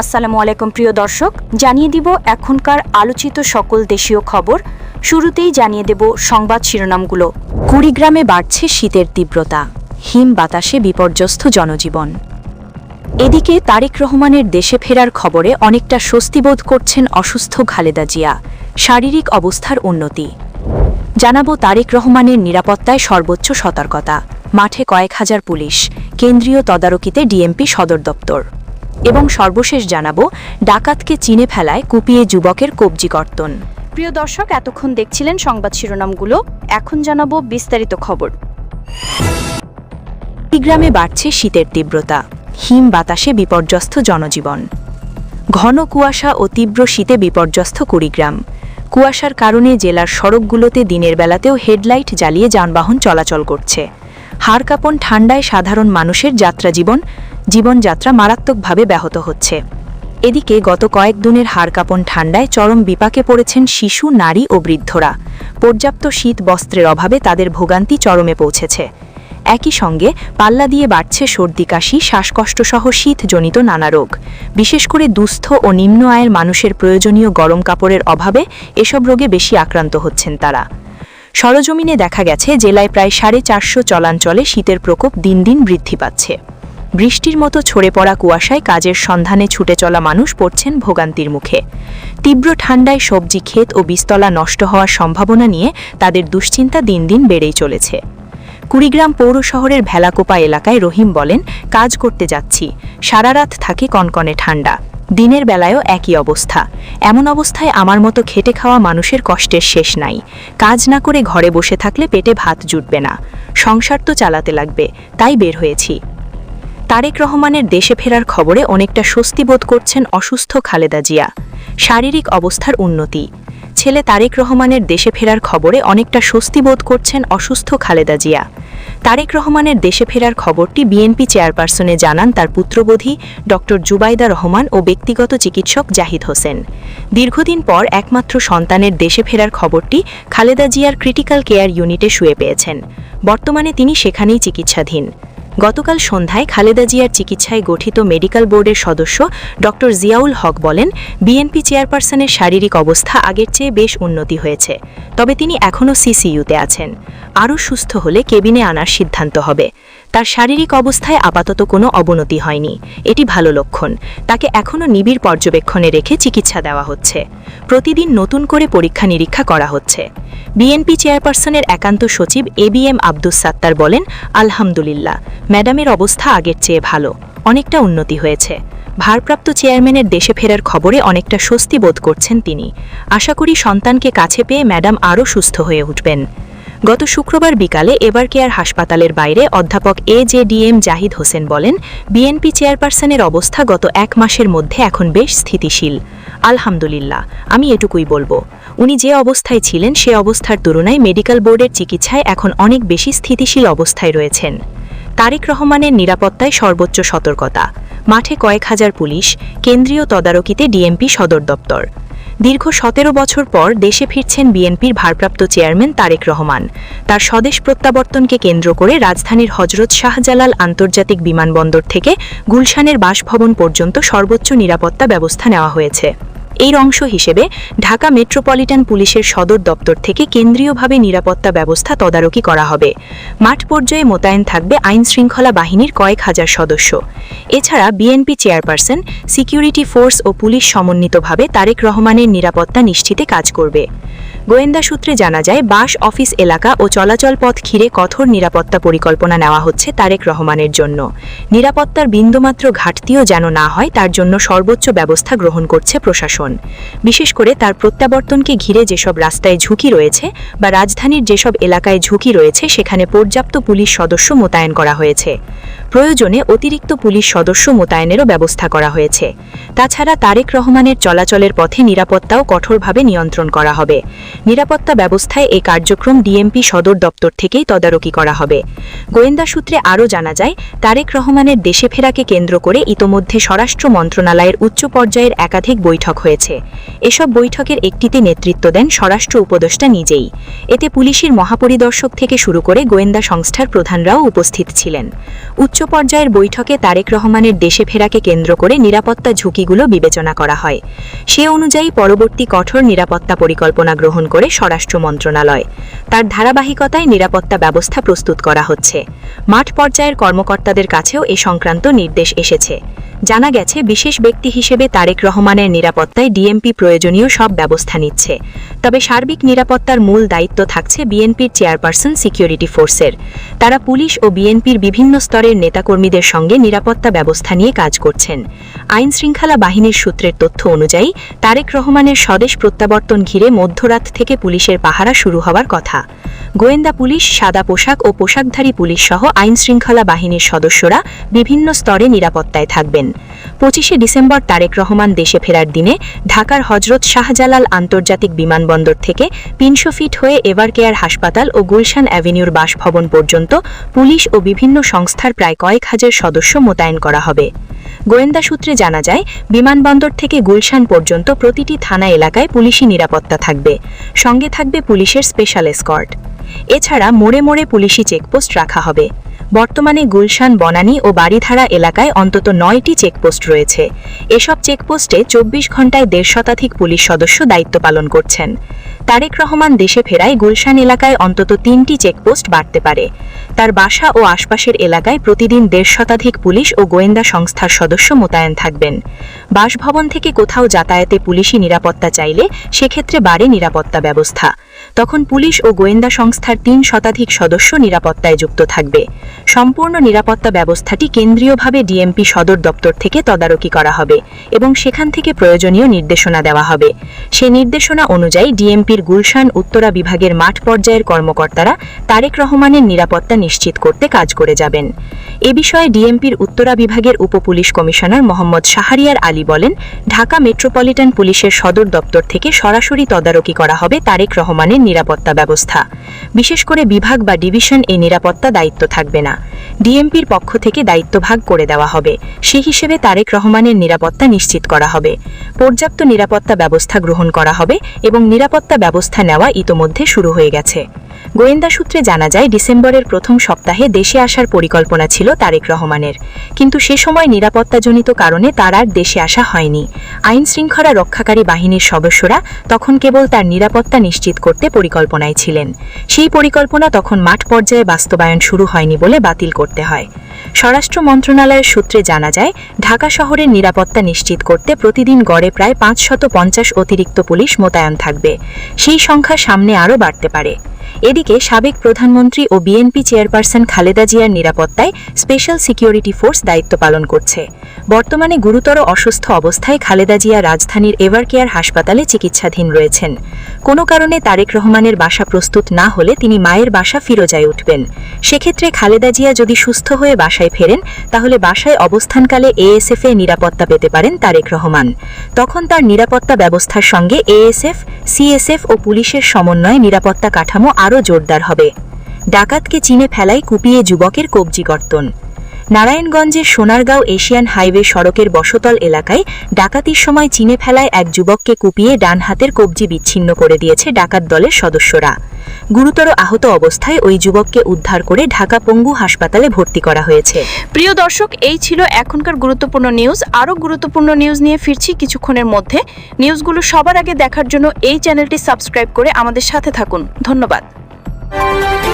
আসসালামু আলাইকুম, প্রিয় দর্শক। জানিয়ে দিব এখনকার আলোচিত সকল দেশীয় খবর। শুরুতেই জানিয়ে দেব সংবাদ শিরোনামগুলো। কুড়িগ্রামে বাড়ছে শীতের তীব্রতা। হিম বাতাসে বিপর্যস্ত জনজীবন। এদিকে তারেক রহমানের দেশে ফেরার খবরে অনেকটা স্বস্তিবোধ করছেন অসুস্থ খালেদা জিয়া। শারীরিক অবস্থার উন্নতি। জানাব তারেক রহমানের নিরাপত্তায় সর্বোচ্চ সতর্কতা। মাঠে কয়েক হাজার পুলিশ। কেন্দ্রীয় তদারকিতে ডিএমপি সদর দপ্তর। এবং সর্বশেষ জানাব ডাকাতকে চিনে ফেলায় কুপিয়ে যুবকের কবজি কর্তন। প্রিয় দর্শক এতক্ষণ দেখছিলেন সংবাদ শিরোনামগুলো। এখন জানাব বিস্তারিত খবর। কুড়িগ্রামে বাড়ছে শীতের তীব্রতা। হিম বাতাসে বিপর্যস্ত জনজীবন। ঘন কুয়াশা ও তীব্র শীতে বিপর্যস্ত কুড়িগ্রাম। কুয়াশার কারণে জেলার সড়কগুলোতে দিনের বেলাতেও হেডলাইট জ্বালিয়ে যানবাহন চলাচল করছে। হাড় কাঁপন ঠান্ডায় সাধারণ মানুষের যাত্রাজীবন জীবনযাত্রা মারাত্মকভাবে ব্যাহত হচ্ছে। এদিকে গত কয়েক দিনের হাড়কাঁপন ঠান্ডায় চরম বিপাকে পড়েছেন শিশু, নারী ও বৃদ্ধরা। পর্যাপ্ত শীত বস্ত্রের অভাবে তাদের ভোগান্তি চরমে পৌঁছেছে। একই সঙ্গে পাল্লা দিয়ে বাড়ছে সর্দি, কাশি শ্বাসকষ্টসহ শীতজনিত নানা রোগ। বিশেষ করে দুস্থ ও নিম্ন আয়ের মানুষের প্রয়োজনীয় গরম কাপড়ের অভাবে এসব রোগে বেশি আক্রান্ত হচ্ছেন তারা। সরজমিনে দেখা গেছে, জেলায় প্রায় সাড়ে চারশো চলাঞ্চলে শীতের প্রকোপ দিন দিন বৃদ্ধি পাচ্ছে। বৃষ্টির মতো ছড়ে পড়া কুয়াশায় কাজের সন্ধানে ছুটে চলা মানুষ পড়ছেন ভোগান্তির মুখে। তীব্র ঠান্ডায় সবজি, ক্ষেত ও বিস্তলা নষ্ট হওয়ার সম্ভাবনা নিয়ে তাদের দুশ্চিন্তা দিন দিন বেড়েই চলেছে। কুড়িগ্রাম পৌর শহরের ভেলাকোপা এলাকায় রহিম বলেন, কাজ করতে যাচ্ছি। সারা রাত থাকে কনকনে ঠান্ডা। দিনের বেলায়ও একই অবস্থা। এমন অবস্থায় আমার মতো খেটে খাওয়া মানুষের কষ্টের শেষ নাই। কাজ না করে ঘরে বসে থাকলে পেটে ভাত জুটবে না। সংসার তো চালাতে লাগবে। তাই বের হয়েছি। তারেক রহমানের দেশে ফেরার খবরে অনেকটা স্বস্তি বোধ করছেন অসুস্থ খালেদা জিয়া। শারীরিক অবস্থার উন্নতি। ছেলে তারেক রহমানের দেশে ফেরার খবরে অনেকটা স্বস্তি বোধ করছেন অসুস্থ খালেদা জিয়া। তারেক রহমানের দেশে ফেরার খবরটি বিএনপি চেয়ারপারসনে জানান তার পুত্রবধূ ড জুবাইদা রহমান ও ব্যক্তিগত চিকিৎসক জাহিদ হোসেন। দীর্ঘদিন পর একমাত্র সন্তানের দেশে ফেরার খবরটি খালেদা জিয়ার ক্রিটিক্যাল কেয়ার ইউনিটে শুয়ে পেয়েছেন। বর্তমানে তিনি সেখানেই চিকিৎসাধীন। গতকাল সন্ধ্যায় খালেদা জিয়ার চিকিৎসায় গঠিত মেডিকেল বোর্ডের সদস্য ড জিয়াউল হক বলেন, বিএনপি চেয়ারপারসনের শারীরিক অবস্থা আগের চেয়ে বেশ উন্নতি হয়েছে, তবে তিনি এখনও সিসিইউতে আছেন। আরও সুস্থ হলে কেবিনে আনার সিদ্ধান্ত হবে। তার শারীরিক অবস্থায় আপাতত কোনো অবনতি হয়নি। এটি ভালো লক্ষণ। তাকে এখনও নিবিড় পর্যবেক্ষণে রেখে চিকিৎসা দেওয়া হচ্ছে। প্রতিদিন নতুন করে পরীক্ষা নিরীক্ষা করা হচ্ছে। বিএনপি চেয়ারপারসনের একান্ত সচিব A B M Abdus Sattar বলেন, আলহামদুলিল্লাহ, ম্যাডামের অবস্থা আগের চেয়ে ভালো, অনেকটা উন্নতি হয়েছে। ভারপ্রাপ্ত চেয়ারম্যানের দেশে ফেরার খবরে অনেকটা স্বস্তি বোধ করছেন তিনি। আশা করি সন্তানকে কাছে পেয়ে ম্যাডাম আরও সুস্থ হয়ে উঠবেন। গত শুক্রবার বিকালে এবার কেয়ার হাসপাতালের বাইরে অধ্যাপক A J DM Zahid Hossain বলেন, বিএনপি চেয়ারপারসনের অবস্থা গত এক মাসের মধ্যে এখন বেশ স্থিতিশীল। আলহামদুলিল্লাহ, আমি এটুকুই বলব। উনি যে অবস্থায় ছিলেন, সে অবস্থার তুলনায় মেডিকেল বোর্ডের চিকিৎসায় এখন অনেক বেশি স্থিতিশীল অবস্থায় রয়েছেন। তারেক রহমানের নিরাপত্তায় সর্বোচ্চ সতর্কতা। মাঠে কয়েক হাজার পুলিশ, কেন্দ্রীয় তদারকিতে ডিএমপি সদর দপ্তর। দীর্ঘ সতেরো বছর পর দেশে ফিরছেন বিএনপির ভারপ্রাপ্ত চেয়ারম্যান তারেক রহমান। তার স্বদেশ প্রত্যাবর্তনকে কেন্দ্র করে রাজধানীর হজরত শাহজালাল আন্তর্জাতিক বিমানবন্দর থেকে গুলশানের বাসভবন পর্যন্ত সর্বোচ্চ নিরাপত্তা ব্যবস্থা নেওয়া হয়েছে। এর অংশ হিসেবে ঢাকা মেট্রোপলিটন পুলিশের সদর দপ্তর থেকে কেন্দ্রীয়ভাবে নিরাপত্তা ব্যবস্থা তদারকি করা হবে। মাঠ পর্যায়ে মোতায়েন থাকবে আইন শৃঙ্খলা বাহিনীর কয়েক হাজার সদস্য। এছাড়া বিএনপি চেয়ারপারসন, সিকিউরিটি ফোর্স ও পুলিশ সমন্বিতভাবে তারেক রহমানের নিরাপত্তা নিশ্চিতে কাজ করবে। গোয়েন্দা সূত্রে জানা যায়, বাস, অফিস, এলাকা ও চলাচল পথ ঘিরে কঠোর নিরাপত্তা পরিকল্পনা নেওয়া হচ্ছে তারেক রহমানের জন্য। নিরাপত্তার বিন্দুমাত্র ঘাটতিও যেন না হয়, তার জন্য সর্বোচ্চ ব্যবস্থা গ্রহণ করছে প্রশাসন। বিশেষ করে তার প্রত্যাবর্তনকে ঘিরে যেসব রাস্তায় ঝুঁকি রয়েছে বা রাজধানীর যেসব এলাকায় ঝুঁকি রয়েছে, সেখানে পর্যাপ্ত পুলিশ সদস্য মোতায়েন করা হয়েছে। প্রয়োজনে অতিরিক্ত পুলিশ সদস্য মোতায়েনেরও ব্যবস্থা করা হয়েছে। তাছাড়া তারেক রহমানের চলাচলের পথে নিরাপত্তাও কঠোরভাবে নিয়ন্ত্রণ করা হবে। নিরাপত্তা ব্যবস্থায় এই কার্যক্রম ডিএমপি সদর দপ্তর থেকেই তদারকি করা হবে। গোয়েন্দা সূত্রে আরও জানা যায়, তারেক রহমানের দেশে ফেরাকে কেন্দ্র করে ইতোমধ্যে স্বরাষ্ট্র মন্ত্রণালয়ের উচ্চ পর্যায়ের একাধিক বৈঠক হয়েছে। এসব বৈঠকের একটিতে নেতৃত্ব দেন স্বরাষ্ট্র উপদেষ্টা নিজেই। এতে পুলিশের মহাপরিদর্শক থেকে শুরু করে গোয়েন্দা সংস্থার প্রধানরাও উপস্থিত ছিলেন। উচ্চ পর্যায়ের বৈঠকে তারেক রহমানের দেশে ফেরাকে কেন্দ্র করে নিরাপত্তা ঝুঁকিগুলো বিবেচনা করা হয়। সে অনুযায়ী পরবর্তী কঠোর নিরাপত্তা পরিকল্পনা গ্রহণ করে স্বরাষ্ট্র মন্ত্রণালয়। তার ধারাবাহিকতায় নিরাপত্তা ব্যবস্থা প্রস্তুত করা হচ্ছে। মাঠ পর্যায়ের কর্মকর্তাদের কাছেও এ সংক্রান্ত নির্দেশ এসেছে। জানা গেছে, বিশেষ ব্যক্তি হিসেবে তারেক রহমানের নিরাপত্তায় ডিএমপি প্রয়োজনীয় সব ব্যবস্থা নিচ্ছে। তবে সার্বিক নিরাপত্তার মূল দায়িত্ব থাকছে বিএনপির চেয়ারপারসন সিকিউরিটি ফোর্সের। তারা পুলিশ ও বিএনপির বিভিন্ন স্তরের নেতাকর্মীদের সঙ্গে নিরাপত্তা ব্যবস্থা নিয়ে কাজ করছেন। আইন শৃঙ্খলা বাহিনীর সূত্রের তথ্য অনুযায়ী, তারেক রহমানের স্বদেশ প্রত্যাবর্তন ঘিরে মধ্যরাত থেকে পুলিশের পাহারা শুরু হওয়ার কথা। গোয়েন্দা পুলিশ, সাদা পোশাক ও পোশাকধারী পুলিশ সহ আইন শৃঙ্খলা বাহিনীর সদস্যরা বিভিন্ন স্তরে নিরাপত্তায় থাকবেন। পঁচিশে ডিসেম্বর তারেক রহমান দেশে ফেরার দিনে ঢাকার হজরত শাহজালাল আন্তর্জাতিক বিমানবন্দর থেকে তিনশো ফিট হয়ে এভারকেয়ার হাসপাতাল ও গুলশান অ্যাভিনিউর বাসভবন পর্যন্ত পুলিশ ও বিভিন্ন সংস্থার প্রায় কয়েক হাজার সদস্য মোতায়েন করা হবে। গোয়েন্দা সূত্রে জানা যায়, বিমানবন্দর থেকে গুলশান পর্যন্ত প্রতিটি থানা এলাকায় পুলিশি নিরাপত্তা থাকবে। সঙ্গে থাকবে পুলিশের স্পেশাল এসকর্ট। এছাড়া মোড়ে মোড়ে পুলিশি চেকপোস্ট রাখা হবে। বর্তমানে গুলশান, বনানী ও বাড়িধারা এলাকায় অন্তত নয়টি চেকপোস্ট রয়েছে। এসব চেকপোস্টে চব্বিশ ঘন্টায় দেড় শতাধিক পুলিশ সদস্য দায়িত্ব পালন করছেন। তারেক রহমান দেশে ফেরায় গুলশান এলাকায় অন্তত তিনটি চেকপোস্ট বাড়তে পারে। তার বাসা ও আশপাশের এলাকায় প্রতিদিন দেড় শতাধিক পুলিশ ও গোয়েন্দা সংস্থার সদস্য মোতায়েন থাকবেন। বাসভবন থেকে কোথাও যাতায়াতে পুলিশি নিরাপত্তা চাইলে সেক্ষেত্রে বাড়ে নিরাপত্তা ব্যবস্থা। তখন পুলিশ ও গোয়েন্দা সংস্থার তিন শতাধিক সদস্য নিরাপত্তায় যুক্ত থাকবে। সম্পূর্ণ নিরাপত্তা ব্যবস্থাটি কেন্দ্রীয়ভাবে ডিএমপি সদর দপ্তর থেকে তদারকি করা হবে এবং সেখান থেকে প্রয়োজনীয় নির্দেশনা দেওয়া হবে। সে নির্দেশনা অনুযায়ী ডিএমপির গুলশান উত্তরা বিভাগের মাঠ পর্যায়ের কর্মকর্তারা তারেক রহমানের নিরাপত্তা নিশ্চিত করতে কাজ করে যাবেন। এ বিষয়ে ডিএমপির উত্তরা বিভাগের উপপুলিশ কমিশনার মোহাম্মদ শাহরিয়ার আলী বলেন, ঢাকা মেট্রোপলিটন পুলিশের সদর দপ্তর থেকে সরাসরি তদারকি করা হবে তারেক রহমানের নিরাপত্তা ব্যবস্থা। বিশেষ করে বিভাগ বা ডিভিশন এই নিরাপত্তা দায়িত্ব থাকবে না। ডিএমপির পক্ষ থেকে দায়িত্ব ভাগ করে দেওয়া হবে। সে হিসেবে তারেক রহমানের নিরাপত্তা নিশ্চিত করা হবে। পর্যাপ্ত নিরাপত্তা ব্যবস্থা গ্রহণ করা হবে এবং নিরাপত্তা ব্যবস্থা নেওয়া ইতোমধ্যে শুরু হয়ে গেছে। গোয়েন্দা সূত্রে জানা যায়, ডিসেম্বরের প্রথম সপ্তাহে দেশে আসার পরিকল্পনা ছিল তারেক রহমানের। কিন্তু সে সময় নিরাপত্তাজনিত কারণে তার আর দেশে আসা হয়নি। আইন শৃঙ্খলা রক্ষাকারী বাহিনীর সদস্যরা তখন কেবল তার নিরাপত্তা নিশ্চিত করতে পরিকল্পনায় ছিলেন। সেই পরিকল্পনা তখন মাঠ পর্যায়ে বাস্তবায়ন শুরু হয়নি বলে বাতিল করতে হয়। স্বরাষ্ট্র মন্ত্রণালয়ের সূত্রে জানা যায়, ঢাকা শহরের নিরাপত্তা নিশ্চিত করতে প্রতিদিন গড়ে প্রায় পাঁচশত পঞ্চাশ অতিরিক্ত পুলিশ মোতায়েন থাকবে। সেই সংখ্যা সামনে আরও বাড়তে পারে। এদিকে সাবেক প্রধানমন্ত্রী ও বিএনপি চেয়ারপারসন খালেদা জিয়ার নিরাপত্তায় স্পেশাল সিকিউরিটি ফোর্স দায়িত্ব পালন করছে। বর্তমানে গুরুতর অসুস্থ অবস্থায় খালেদা জিয়া রাজধানীর এভারকেয়ার হাসপাতালে চিকিৎসাধীন রয়েছেন। কোনো কারণে তারেক রহমানের বাসা প্রস্তুত না হলে তিনি মায়ের বাসা ফিরোজায় উঠবেন। সেক্ষেত্রে খালেদা জিয়া যদি সুস্থ হয়ে বাসায় ফেরেন, তাহলে বাসায় অবস্থানকালে এএসএফ এ নিরাপত্তা পেতে পারেন তারেক রহমান। তখন তার নিরাপত্তা ব্যবস্থার সঙ্গে এএসএফ, সিএসএফ ও পুলিশের সমন্বয়ে নিরাপত্তা কাঠামো আরও জোরদার হবে। ডাকাতকে চিনে ফেলায় কুপিয়ে যুবকের কবজি কর্তন। নারায়ণগঞ্জের সোনারগাঁও এশিয়ান হাইওয়ে সড়কের বসতল এলাকায় ডাকাতির সময় চিনে ফেলায় এক যুবককে কুপিয়ে ডান হাতের কবজি বিচ্ছিন্ন করে দিয়েছে ডাকাত দলের সদস্যরা। গুরুতর আহত অবস্থায় ওই যুবককে উদ্ধার করে ঢাকা পঙ্গু হাসপাতালে ভর্তি করা হয়েছে। প্রিয় দর্শক, এই ছিল এখনকার গুরুত্বপূর্ণ নিউজ। আরও গুরুত্বপূর্ণ নিউজ নিয়ে ফিরছি কিছুক্ষণের মধ্যে। নিউজগুলো সবার আগে দেখার জন্য এই চ্যানেলটি সাবস্ক্রাইব করে আমাদের সাথে থাকুন। ধন্যবাদ। Música